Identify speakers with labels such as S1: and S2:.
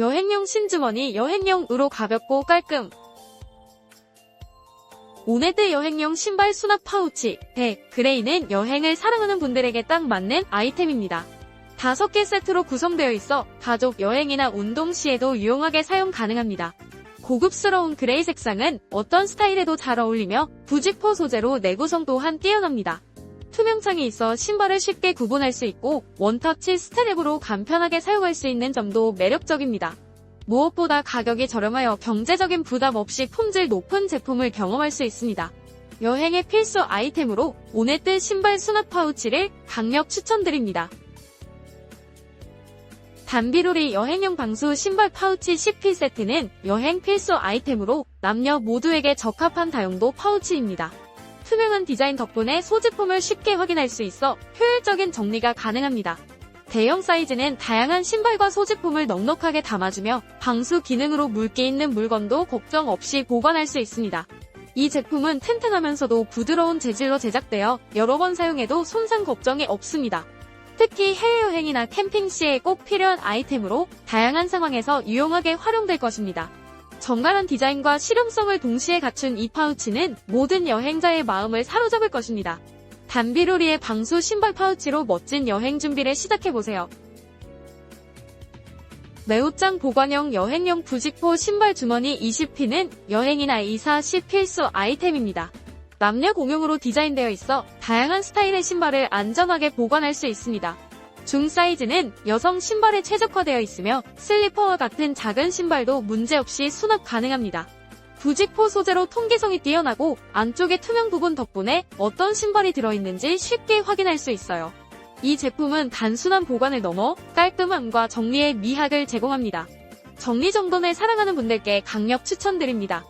S1: 여행용 신주머니 여행용으로 가볍고 깔끔. 오네드 여행용 신발 수납 파우치 100 그레이는 여행을 사랑하는 분들에게 딱 맞는 아이템입니다. 다섯 개 세트로 구성되어 있어 가족 여행이나 운동 시에도 유용하게 사용 가능합니다. 고급스러운 그레이 색상은 어떤 스타일에도 잘 어울리며 부직포 소재로 내구성 또한 뛰어납니다. 투명창이 있어 신발을 쉽게 구분할 수 있고 원터치 스트랩으로 간편하게 사용할 수 있는 점도 매력적입니다. 무엇보다 가격이 저렴하여 경제적인 부담 없이 품질 높은 제품을 경험할 수 있습니다. 여행의 필수 아이템으로 오네뜨 신발 수납 파우치를 강력 추천드립니다. 단비로리 여행용 방수 신발 파우치 10피 세트는 여행 필수 아이템으로 남녀 모두에게 적합한 다용도 파우치입니다. 투명한 디자인 덕분에 소지품을 쉽게 확인할 수 있어 효율적인 정리가 가능합니다. 대형 사이즈는 다양한 신발과 소지품을 넉넉하게 담아주며 방수 기능으로 물기 있는 물건도 걱정 없이 보관할 수 있습니다. 이 제품은 튼튼하면서도 부드러운 재질로 제작되어 여러 번 사용해도 손상 걱정이 없습니다. 특히 해외여행이나 캠핑 시에 꼭 필요한 아이템으로 다양한 상황에서 유용하게 활용될 것입니다. 정갈한 디자인과 실용성을 동시에 갖춘 이 파우치는 모든 여행자의 마음을 사로잡을 것입니다. 단비로리의 방수 신발 파우치로 멋진 여행 준비를 시작해보세요. 매우짱 보관형 여행용 부직포 신발 주머니 20피는 여행이나 이사 시 필수 아이템입니다. 남녀 공용으로 디자인되어 있어 다양한 스타일의 신발을 안전하게 보관할 수 있습니다. 중 사이즈는 여성 신발에 최적화되어 있으며 슬리퍼와 같은 작은 신발도 문제없이 수납 가능합니다. 부직포 소재로 통기성이 뛰어나고 안쪽의 투명 부분 덕분에 어떤 신발이 들어있는지 쉽게 확인할 수 있어요. 이 제품은 단순한 보관을 넘어 깔끔함과 정리의 미학을 제공합니다. 정리정돈을 사랑하는 분들께 강력 추천드립니다.